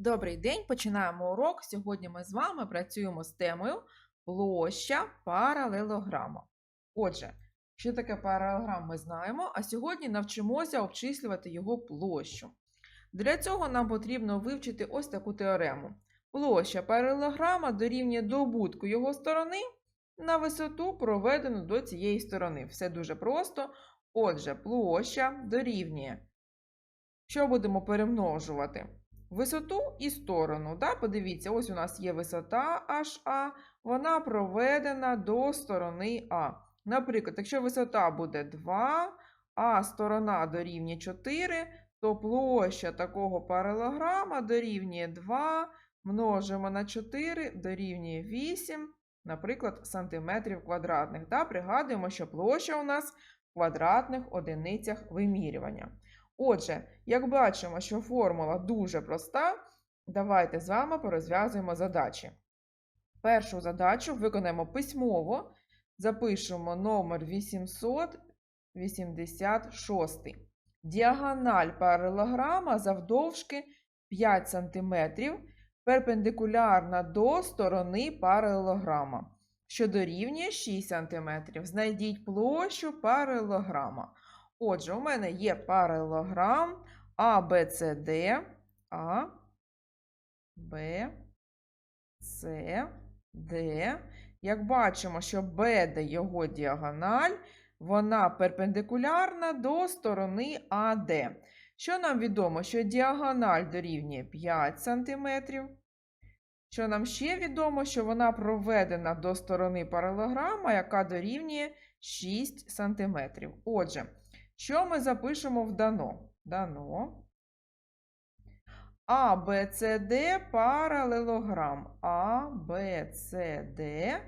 Добрий день, починаємо урок. Сьогодні ми з вами працюємо з темою площа паралелограма. Отже, що таке паралелограм, ми знаємо, а сьогодні навчимося обчислювати його площу. Для цього нам потрібно вивчити ось таку теорему. Площа паралелограма дорівнює добутку його сторони на висоту, проведену до цієї сторони. Все дуже просто. Отже, площа дорівнює. Що будемо перемножувати? Висоту і сторону. Да? Подивіться, ось у нас є висота HA, вона проведена до сторони А. Наприклад, якщо висота буде 2, а сторона дорівнює 4, то площа такого паралограма дорівнює 2, множимо на 4, дорівнює 8, наприклад, сантиметрів квадратних. Да? Пригадуємо, що площа у нас в квадратних одиницях вимірювання. Отже, як бачимо, що формула дуже проста, давайте з вами порозв'язуємо задачі. Першу задачу виконаємо письмово, запишемо номер 886. Діагональ паралелограма завдовжки 5 см, перпендикулярна до сторони паралелограма, що дорівнює 6 см. Знайдіть площу паралелограма. Отже, у мене є паралелограм А, Б, С, Д, А, Б, С, Д. Як бачимо, що БД його діагональ, вона перпендикулярна до сторони АД. Що нам відомо? Що діагональ дорівнює 5 см. Що нам ще відомо, що вона проведена до сторони паралелограма, яка дорівнює 6 см. Отже, що ми запишемо в дано? Дано. А, Б, С, Д паралелограм. А, Б, С, Д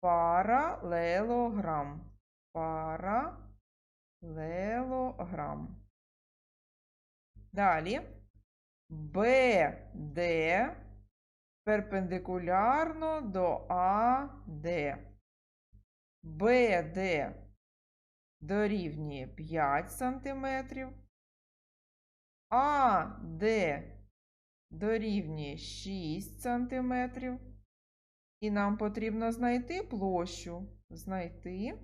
паралелограм. Паралелограм. Далі. Б, Д перпендикулярно до А, Д. Дорівнює 5 см, А, Д дорівнює 6 см. І нам потрібно знайти площу. Знайти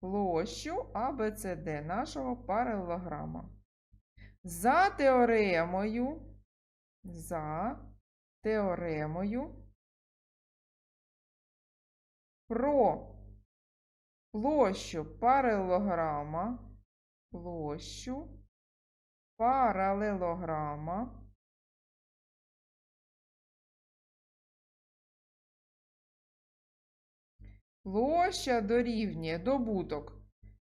площу АБЦД нашого паралелограма. За теоремою, за теоремою про площу паралелограма, площу паралелограма площа дорівнює добуток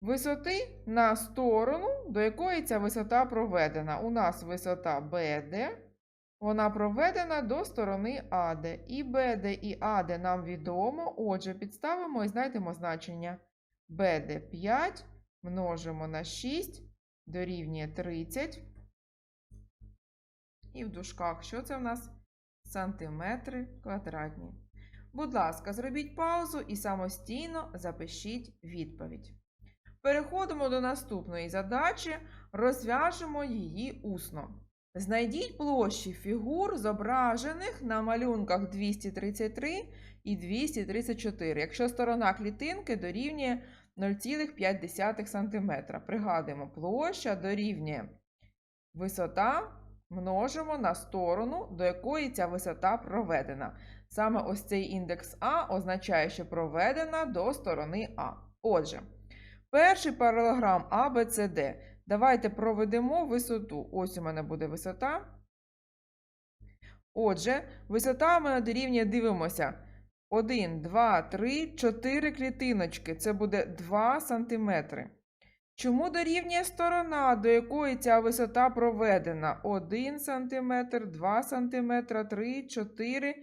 висоти на сторону, до якої ця висота проведена. У нас висота BD, вона проведена до сторони АД. І БД, і АД нам відомо. Отже, підставимо і знайдемо значення. БД 5 множимо на 6, дорівнює 30. І в дужках, що це в нас? Сантиметри квадратні. Будь ласка, зробіть паузу і самостійно запишіть відповідь. Переходимо до наступної задачі, розв'яжемо її усно. Знайдіть площі фігур, зображених на малюнках 233 і 234, якщо сторона клітинки дорівнює 0,5 см. Пригадуємо, площа дорівнює висота множимо на сторону, до якої ця висота проведена. Саме ось цей індекс А означає, що проведена до сторони А. Отже, перший паралелограм А, Б, С, Д. Давайте проведемо висоту. Ось у мене буде висота. Отже, висота у мене дорівнює, дивимося. 1, 2, 3, 4 клітиночки. Це буде 2 см. Чому дорівнює сторона, до якої ця висота проведена? 1 см, 2 см, 3, 4,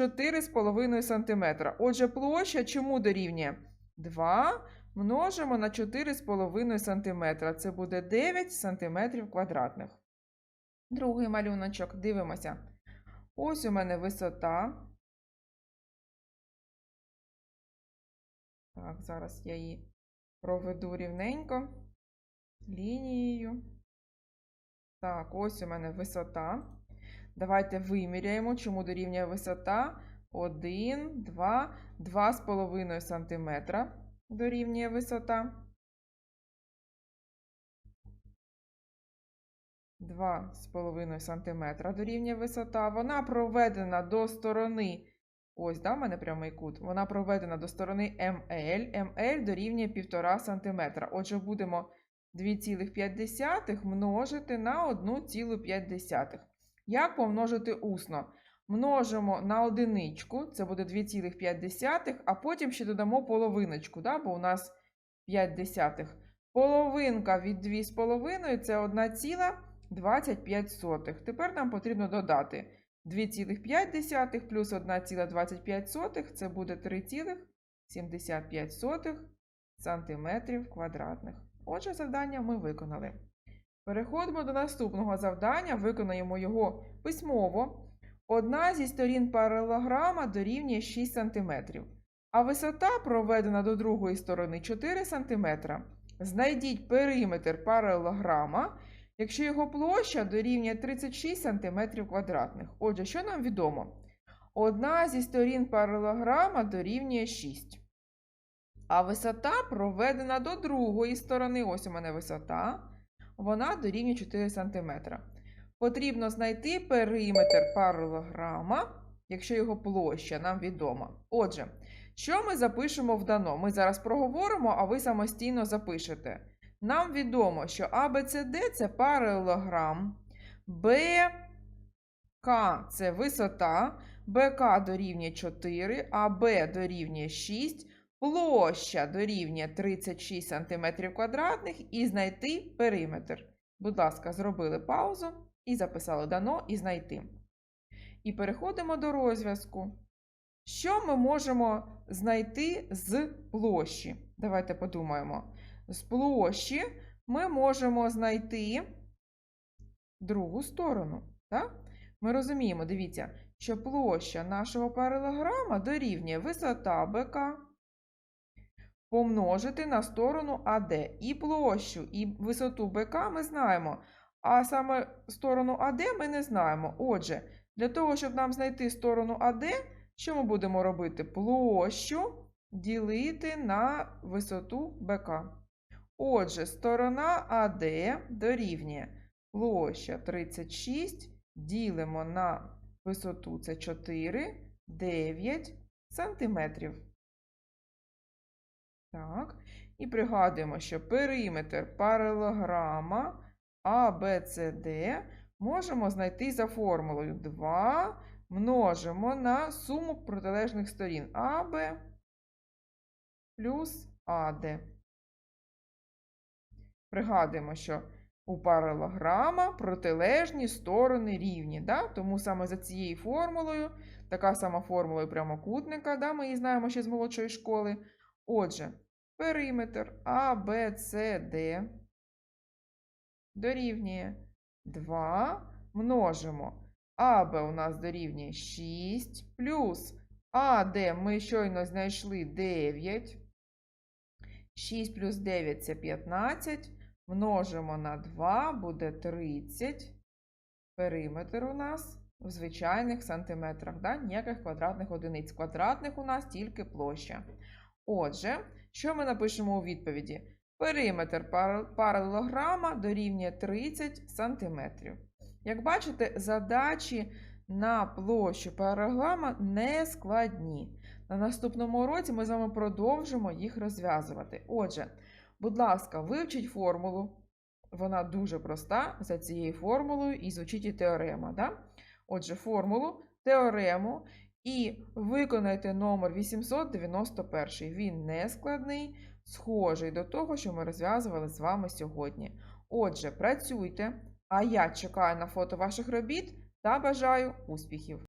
4,5 см. Отже, площа чому дорівнює? 2 множимо на 4,5 см. Це буде 9 см квадратних. Другий малюночок. Дивимося. Ось у мене висота. Так, зараз я її проведу рівненько лінією. Так, ось у мене висота. Давайте виміряємо, чому дорівнює висота. 1, 2, 2,5 см дорівнює висота. 2,5 см дорівнює висота. Вона проведена до сторони. Ось, да, в мене прямий кут. Вона проведена до сторони ML. ML дорівнює 1,5 см. Отже, будемо 2,5 множити на 1,5. Як помножити усно? Множимо на одиничку, це буде 2,5, а потім ще додамо половиночку, да? бо у нас 5 десятих. Половинка від 2,5 це 1,25. Тепер нам потрібно додати 2,5 плюс 1,25 це буде 3,75 сантиметрів квадратних. Отже, завдання ми виконали. Переходимо до наступного завдання, виконаємо його письмово. Одна зі сторін паралелограма дорівнює 6 см, а висота проведена до другої сторони 4 см. Знайдіть периметр паралелограма, якщо його площа дорівнює 36 см квадратних. Отже, що нам відомо? Одна зі сторін паралелограма дорівнює 6. А висота проведена до другої сторони. Ось у мене висота. Вона дорівнює 4 см. Потрібно знайти периметр паралелограма, якщо його площа нам відома. Отже, що ми запишемо в дано? Ми зараз проговоримо, а ви самостійно запишете. Нам відомо, що ABCD – це паралелограм, BK – це висота, BK дорівнює 4, а B дорівнює 6, площа дорівнює 36 см квадратних і знайти периметр. Будь ласка, зробили паузу і записали дано і знайти. І переходимо до розв'язку. Що ми можемо знайти з площі? Давайте подумаємо. З площі ми можемо знайти другу сторону. Так? Ми розуміємо, дивіться, що площа нашого паралелограма дорівнює висота БК помножити на сторону АД. І площу, і висоту БК ми знаємо, а саме сторону АД ми не знаємо. Отже, для того, щоб нам знайти сторону АД, що ми будемо робити? Площу ділити на висоту БК. Отже, сторона АД дорівнює площа 36, ділимо на висоту це 4, 9 сантиметрів. Так, і пригадуємо, що периметр паралелограма ABCD можемо знайти за формулою 2 множимо на суму протилежних сторін АБ плюс АД. Пригадуємо, що у паралелограма протилежні сторони рівні. Да? Тому саме за цією формулою, така сама формула прямокутника, да? ми її знаємо ще з молодшої школи. Отже, периметр ABCD дорівнює 2 множимо. АБ у нас дорівнює 6, плюс АД ми щойно знайшли 9. 6 плюс 9 це 15. Множимо на 2, буде 30. Периметр у нас в звичайних сантиметрах. Да? Ніяких квадратних одиниць. Квадратних у нас тільки площа. Отже, що ми напишемо у відповіді? Периметр паралелограма дорівнює 30 см. Як бачите, задачі на площу паралелограма не складні. На наступному уроці ми з вами продовжимо їх розв'язувати. Отже, будь ласка, вивчіть формулу. Вона дуже проста за цією формулою і звучить і теорема. Да? Отже, формулу, теорему і виконайте номер 891. Він не складний, схожий до того, що ми розв'язували з вами сьогодні. Отже, працюйте, а я чекаю на фото ваших робіт та бажаю успіхів!